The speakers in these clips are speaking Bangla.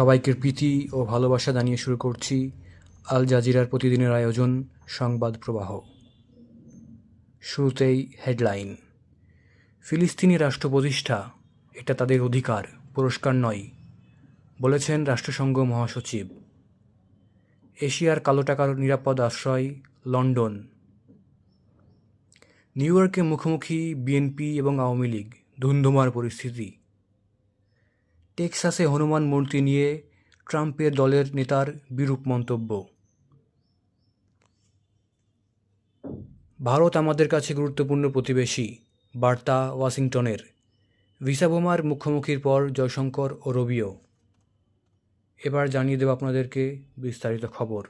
সবাইকে প্রীতি ও ভালোবাসা জানিয়ে শুরু করছি আল জাজিরার প্রতিদিনের আয়োজন, সংবাদ প্রবাহ। শুরুতেই হেডলাইন। ফিলিস্তিনি রাষ্ট্র প্রতিষ্ঠা এটা তাদের অধিকার, পুরস্কার নয়, বলেছেন রাষ্ট্রসংঘ মহাসচিব। এশিয়ার কালো টাকার নিরাপদ আশ্রয়, লন্ডন। নিউ ইয়র্কে মুখোমুখি বিএনপি এবং আওয়ামী লীগ, ধুন্ধুমার পরিস্থিতি। টেক্সাসে হনুমান মূর্তি নিয়ে ট্রাম্পের দলের নেতার বিরূপ মন্তব্য। ভারত আমাদের কাছে গুরুত্বপূর্ণ প্রতিবেশী, বার্তা ওয়াশিংটনের। ভিসা বোমার মুখোমুখির পর জয়শঙ্কর ও রবিও। এবার জানিয়ে দেব আপনাদেরকে বিস্তারিত খবর।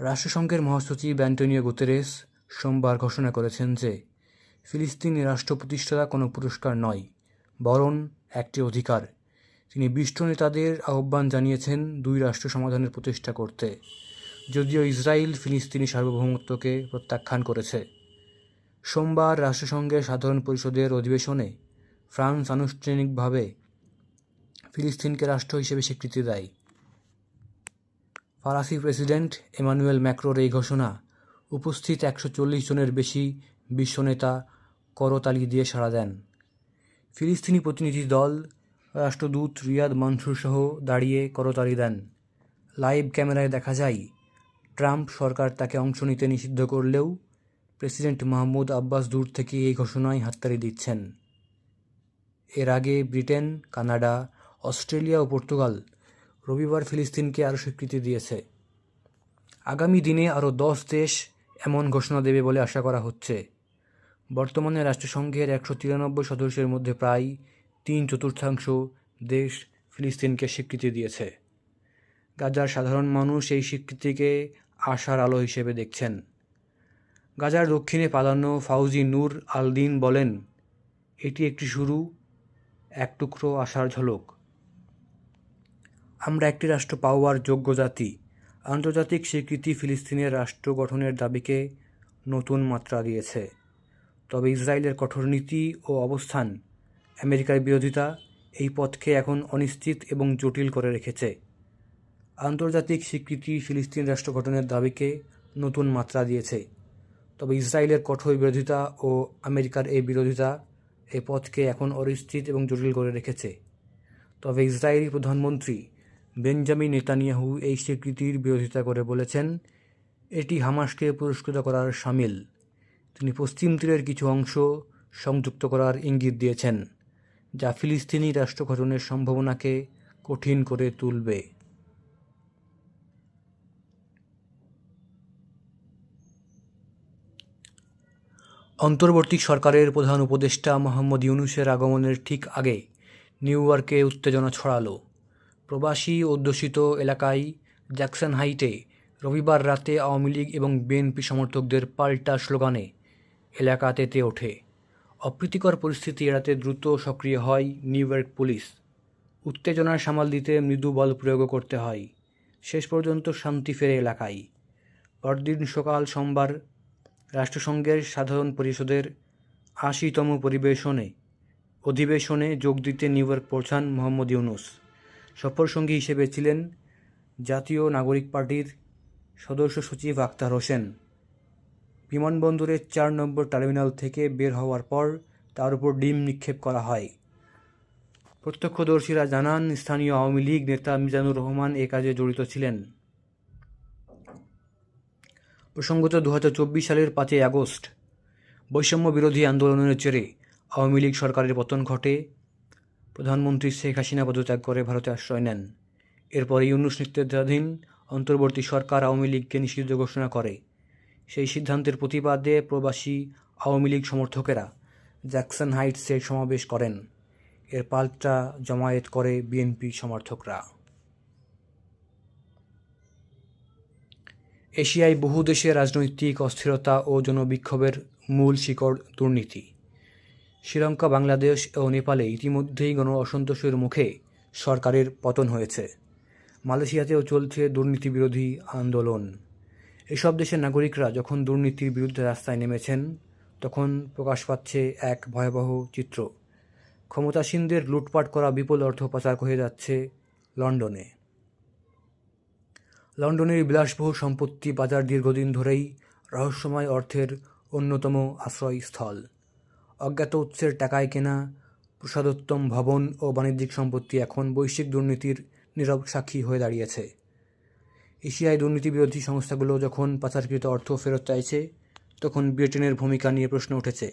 রাষ্ট্রসংঘের মহাসচিব অ্যান্টনিও গুতেরেস সোমবার ঘোষণা করেছেন যে, ফিলিস্তিনি রাষ্ট্র প্রতিষ্ঠাতা কোনো পুরস্কার নয়। বরং একটি অধিকার। তিনি বিশ্ব নেতাদের আহ্বান জানিয়েছেন দুই রাষ্ট্র সমাধানের প্রতিষ্ঠা করতে। যদিও ইসরায়েল ফিলিস্তিনি সার্বভৌমত্বকে প্রত্যাখ্যান করেছে। সোমবার রাষ্ট্রসংঘের সাধারণ পরিষদের অধিবেশনে ফ্রান্স আনুষ্ঠানিকভাবে ফিলিস্তিনকে রাষ্ট্র হিসেবে স্বীকৃতি দেয়। ফরাসি প্রেসিডেন্ট এমানুয়েল ম্যাক্রোর এই ঘোষণা উপস্থিত একশো চল্লিশ জনের বেশি বিশ্বনেতা করতালি দিয়ে সাড়া দেন। ফিলিস্তিনি প্রতিনিধি দল, রাষ্ট্রদূত রিয়াদ মানসুর সহ দাঁড়িয়ে করতালি দেন। লাইভ ক্যামেরায় দেখা যায়, ট্রাম্প সরকার তাকে অংশ নিতে নিষিদ্ধ করলেও প্রেসিডেন্ট মাহমুদ আব্বাস দূর থেকে এই ঘোষণায় হাততালি দিচ্ছেন। এর আগে ব্রিটেন, কানাডা, অস্ট্রেলিয়া ও পর্তুগাল রবিবার ফিলিস্তিনকে আরও স্বীকৃতি দিয়েছে। আগামী দিনে আরও দশ দেশ এমন ঘোষণা দেবে বলে আশা করা হচ্ছে। বর্তমানে রাষ্ট্রসংঘের একশো তিরানব্বই সদস্যের মধ্যে প্রায় তিন চতুর্থাংশ দেশ ফিলিস্তিনকে স্বীকৃতি দিয়েছে। গাজার সাধারণ মানুষ এই স্বীকৃতিকে আশার আলো হিসেবে দেখছেন। গাজার দক্ষিণে পালানো ফাউজি নূর আলদিন বলেন, এটি একটি শুরু, এক টুকরো আশার ঝলক। আমরা একটি রাষ্ট্র পাওয়ার যোগ্য জাতি। আন্তর্জাতিক স্বীকৃতি ফিলিস্তিনের রাষ্ট্র গঠনের দাবিকে নতুন মাত্রা দিয়েছে। তবে ইসরায়েলের কঠোর নীতি ও অবস্থান আমেরিকার বিরোধিতা এই পথকে এখন অনিশ্চিত এবং জটিল করে রেখেছে। আন্তর্জাতিক স্বীকৃতি ফিলিস্তিন রাষ্ট্র গঠনের দাবিকে নতুন মাত্রা দিয়েছে। তবে ইসরায়েলের কঠোর বিরোধিতা ও আমেরিকার এই বিরোধিতা এই পথকে এখন অনিশ্চিত এবং জটিল করে রেখেছে। তবে ইসরায়েলি প্রধানমন্ত্রী বেঞ্জামিন নেতানিয়াহু এই স্বীকৃতির বিরোধিতা করে বলেছেন, এটি হামাসকে পুরস্কৃত করার সামিল। তিনি পশ্চিম তীরের কিছু অংশ সংযুক্ত করার ইঙ্গিত দিয়েছেন, যা ফিলিস্তিনি রাষ্ট্র গঠনের সম্ভাবনাকে কঠিন করে তুলবে। অন্তর্বর্তী সরকারের প্রধান উপদেষ্টা মোহাম্মদ ইউনুসের আগমনের ঠিক আগে নিউ ইয়র্কে উত্তেজনা ছড়ালো। প্রবাসী অধ্যুষিত এলাকায় জ্যাকসন হাইটে রবিবার রাতে আওয়ামী লীগ এবং বিএনপি সমর্থকদের পাল্টা স্লোগানে এলাকা তেতে ওঠে। অপ্রীতিকর পরিস্থিতি এড়াতে দ্রুত সক্রিয় হয় নিউ ইয়র্ক পুলিশ। উত্তেজনার সামাল দিতে মৃদু বল প্রয়োগও করতে হয়। শেষ পর্যন্ত শান্তি ফেরে এলাকায়। পরদিন সকাল সোমবার রাষ্ট্রসংঘের সাধারণ পরিষদের আশিতম পরিবেশনে অধিবেশনে যোগ দিতে নিউ ইয়র্ক পৌঁছান মোহাম্মদ ইউনুস। সফরসঙ্গী হিসেবে ছিলেন জাতীয় নাগরিক পার্টির সদস্য সচিব আক্তার হোসেন। বিমানবন্দরের চার নম্বর টার্মিনাল থেকে বের হওয়ার পর তার উপর ডিম নিক্ষেপ করা হয়। প্রত্যক্ষদর্শীরা জানান, স্থানীয় আওয়ামী লীগ নেতা মিজানুর রহমান এ কাজে জড়িত ছিলেন। প্রসঙ্গত দু হাজার চব্বিশ সালের পাঁচই আগস্ট, বৈষম্য বিরোধী আন্দোলনের জেরে আওয়ামী লীগ সরকারের পতন ঘটে। প্রধানমন্ত্রী শেখ হাসিনা পদত্যাগ করে ভারতে আশ্রয় নেন। এরপর ইউনুস নেতৃত্বাধীন অন্তর্বর্তী সরকার আওয়ামী লীগকে নিষিদ্ধ ঘোষণা করে। সেই সিদ্ধান্তের প্রতিবাদে প্রবাসী আওয়ামী লীগ সমর্থকেরা জ্যাকসন হাইটসে সমাবেশ করেন। এর পাল্টা জমায়েত করে বিএনপি সমর্থকরা। এশিয়ায় বহু দেশে রাজনৈতিক অস্থিরতা ও জনবিক্ষোভের মূল শিকড় দুর্নীতি। শ্রীলঙ্কা, বাংলাদেশ ও নেপালে ইতিমধ্যেই গণ অসন্তোষের মুখে সরকারের পতন হয়েছে। মালয়েশিয়াতেও চলছে দুর্নীতি বিরোধী আন্দোলন। এসব দেশের নাগরিকরা যখন দুর্নীতির বিরুদ্ধে রাস্তায় নেমেছেন, তখন প্রকাশ পাচ্ছে এক ভয়াবহ চিত্র। ক্ষমতাসীনদের লুটপাট করা বিপুল অর্থ পাচার হয়ে যাচ্ছে লন্ডনে। লন্ডনের বিলাসবহুল সম্পত্তি বাজার দীর্ঘদিন ধরেই রহস্যময় অর্থের অন্যতম আশ্রয়স্থল। অজ্ঞাত উৎসের টাকায় কেনা প্রসাদোত্তম ভবন ও বাণিজ্যিক সম্পত্তি এখন বৈশ্বিক দুর্নীতির নীরব সাক্ষী হয়ে দাঁড়িয়েছে। এশিয়ায় দুর্নীতিবিরোধী সংস্থাগুলো যখন পাচারকৃত অর্থ ফেরত চাইছে, তখন ব্রিটেনের ভূমিকা নিয়ে প্রশ্ন উঠেছে।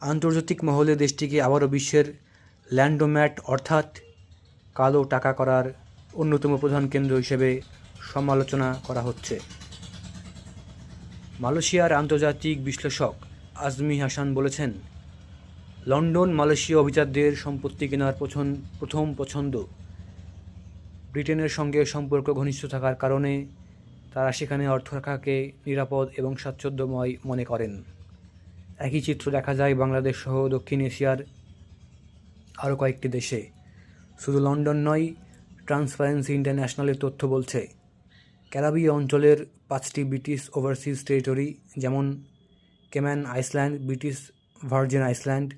আন্তর্জাতিক মহলে দেশটিকে আবারও বিশ্বের ল্যান্ডোম্যাট, অর্থাৎ কালো টাকা করার অন্যতম প্রধান কেন্দ্র হিসেবে সমালোচনা করা হচ্ছে। মালয়েশিয়ার আন্তর্জাতিক বিশ্লেষক আজমি হাসান বলেছেন, লন্ডন মালয়েশিয়া অভিজাতদের সম্পত্তি কেনার পছন প্রথম পছন্দ ব্রিটেনের সঙ্গে সম্পর্ক ঘনিষ্ঠ থাকার কারণে তারা সেখানে অর্থ রাখাকে নিরাপদ এবং স্বাচ্ছন্দ্যময় মনে করেন। একই চিত্র দেখা যায় বাংলাদেশ সহ দক্ষিণ এশিয়ার আরও কয়েকটি দেশে। শুধু লন্ডন নয়, ট্রান্সপারেন্সি ইন্টারন্যাশনালের তথ্য বলছে ক্যারাবীয় অঞ্চলের পাঁচটি ব্রিটিশ ওভারসিজ টেরিটরি যেমন Cayman Island, British Virgin Island,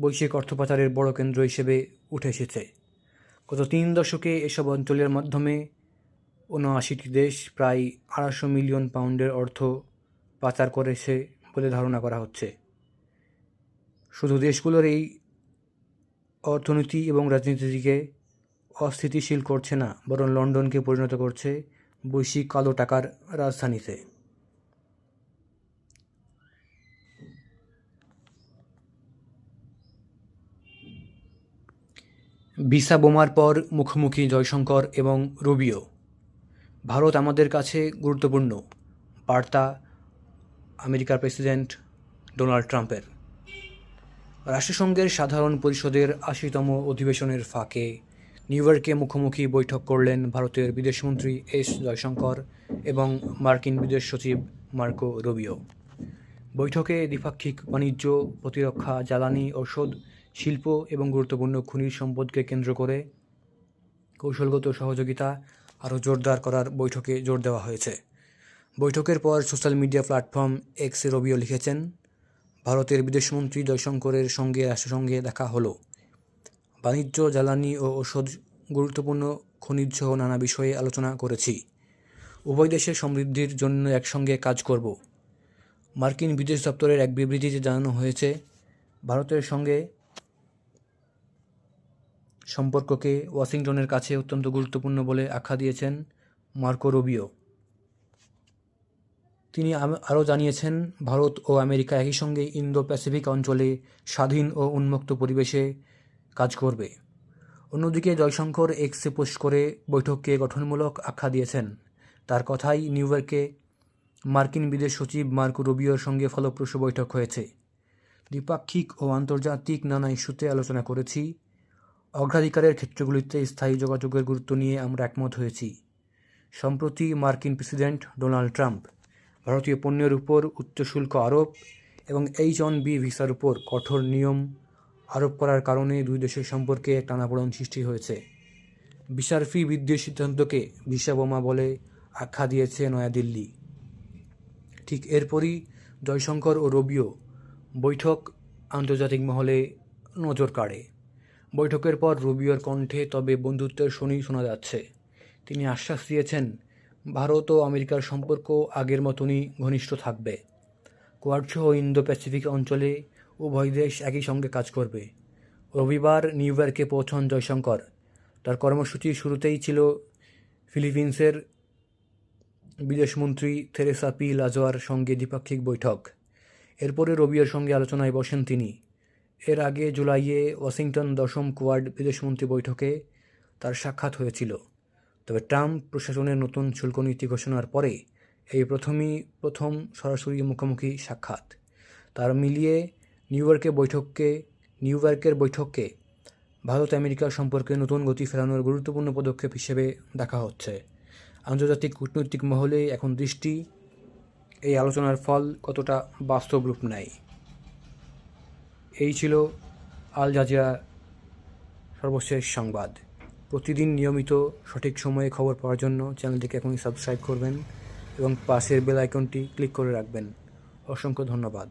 বৈশ্বিক অর্থ পাচারের বড় কেন্দ্র হিসেবে উঠে এসেছে। গত তিন দশকে এসব অঞ্চলের মাধ্যমে উনআশিটি দেশ প্রায় আড়াইশো মিলিয়ন পাউন্ডের অর্থ পাচার করেছে বলে ধারণা করা হচ্ছে। শুধু দেশগুলোর এই অর্থনীতি এবং রাজনীতিকে অস্থিতিশীল করছে না, বরং লন্ডনকে পরিণত করছে বৈশ্বিক কালো টাকার রাজধানীতে। ভিসা বোমার পর মুখোমুখি জয়শঙ্কর এবং রুবিও। ভারত আমাদের কাছে গুরুত্বপূর্ণ, বার্তা আমেরিকার প্রেসিডেন্ট ডোনাল্ড ট্রাম্পের। রাষ্ট্রসংঘের সাধারণ পরিষদের আশিতম অধিবেশনের ফাঁকে নিউ ইয়র্কে মুখোমুখি বৈঠক করলেন ভারতের বিদেশমন্ত্রী এস জয়শঙ্কর এবং মার্কিন বিদেশ সচিব মার্কো রুবিও। বৈঠকে দ্বিপাক্ষিক বাণিজ্য, প্রতিরক্ষা, জ্বালানি, ঔষধ শিল্প এবং গুরুত্বপূর্ণ খনিজ সম্পদকে কেন্দ্র করে কৌশলগত সহযোগিতা আরও জোরদার করার বৈঠকে জোর দেওয়া হয়েছে। বৈঠকের পর সোশ্যাল মিডিয়া প্ল্যাটফর্ম এক্সে রবিও লিখেছেন, ভারতের বিদেশমন্ত্রী জয়শঙ্করের সঙ্গে রাষ্ট্রসংঘে দেখা হলো। বাণিজ্য, জ্বালানি ও ঔষধ গুরুত্বপূর্ণ খনিজ সহ নানা বিষয়ে আলোচনা করেছি। উভয় দেশের সমৃদ্ধির জন্য একসঙ্গে কাজ করব। মার্কিন বিদেশ দপ্তরের এক বিবৃতিতে জানানো হয়েছে, ভারতের সঙ্গে সম্পর্ককে ওয়াশিংটনের কাছে অত্যন্ত গুরুত্বপূর্ণ বলে আখ্যা দিয়েছেন মার্কো রুবিও। তিনি আরও জানিয়েছেন, ভারত ও আমেরিকা একই সঙ্গে ইন্দো প্যাসিফিক অঞ্চলে স্বাধীন ও উন্মুক্ত পরিবেশে কাজ করবে। অন্যদিকে জয়শঙ্কর এক্সে পোস্ট করে বৈঠককে গঠনমূলক আখ্যা দিয়েছেন। তার কথাই নিউ ইয়র্কে মার্কিন বিদেশ সচিব মার্কো রুবিওর সঙ্গে ফলপ্রসূ বৈঠক হয়েছে। দ্বিপাক্ষিক ও আন্তর্জাতিক নানা ইস্যুতে আলোচনা করেছি। অগ্রাধিকারের ক্ষেত্রগুলিতে স্থায়ী যোগাযোগের গুরুত্ব নিয়ে আমরা একমত হয়েছি। সম্প্রতি মার্কিন প্রেসিডেন্ট ডোনাল্ড ট্রাম্প ভারতীয় পণ্যের উপর উচ্চ শুল্ক আরোপ এবং এইচ ওয়ান বি ভিসার উপর কঠোর নিয়ম আরোপ করার কারণে দুই দেশের সম্পর্কে টানাপোড়ন সৃষ্টি হয়েছে। ভিসার ফি বৃদ্ধির সিদ্ধান্তকে ভিসা বোমা বলে আখ্যা দিয়েছে নয়াদিল্লি। ঠিক এরপরই জয়শঙ্কর ও রবিও বৈঠক আন্তর্জাতিক মহলে নজর কাড়ে। বৈঠকের পর রুবিওর কণ্ঠে তবে বন্ধুত্বের শনি শোনা যাচ্ছে। তিনি আশ্বাস দিয়েছেন, ভারত ও আমেরিকার সম্পর্ক আগের মতনই ঘনিষ্ঠ থাকবে। কোয়াডসহ ইন্দো প্যাসিফিক অঞ্চলে উভয় দেশ একই সঙ্গে কাজ করবে। রবিবার নিউ ইয়র্কে পৌঁছন জয়শঙ্কর। তার কর্মসূচির শুরুতেই ছিল ফিলিপিন্সের বিদেশমন্ত্রী থেরেসা পি লাজোয়ার সঙ্গে দ্বিপাক্ষিক বৈঠক। এরপরে রবির সঙ্গে আলোচনায় বসেন তিনি। এর আগে জুলাইয়ে ওয়াশিংটন দশম কোয়াড বিদেশমন্ত্রী বৈঠকে তার সাক্ষাৎ হয়েছিল। তবে ট্রাম্প প্রশাসনের নতুন শুল্ক নীতি ঘোষণার পরে এই প্রথমই প্রথম সরাসরি মুখোমুখি সাক্ষাৎ। তার মিলিয়ে নিউ ইয়র্কে বৈঠককে, নিউ ইয়র্কের বৈঠককে ভারত আমেরিকার সম্পর্কে নতুন গতি ফেরানোর গুরুত্বপূর্ণ পদক্ষেপ হিসেবে দেখা হচ্ছে। আন্তর্জাতিক কূটনৈতিক মহলে এখন দৃষ্টি এই আলোচনার ফল কতটা বাস্তব রূপ নেয়। এই ছিল আল জাজিরা সর্বশেষ সংবাদ। প্রতিদিন নিয়মিত সঠিক সময়ে খবর পাওয়ার জন্য চ্যানেলটিকে এখনই সাবস্ক্রাইব করবেন এবং পাশের বেল আইকনটি ক্লিক করে রাখবেন। অসংখ্য ধন্যবাদ।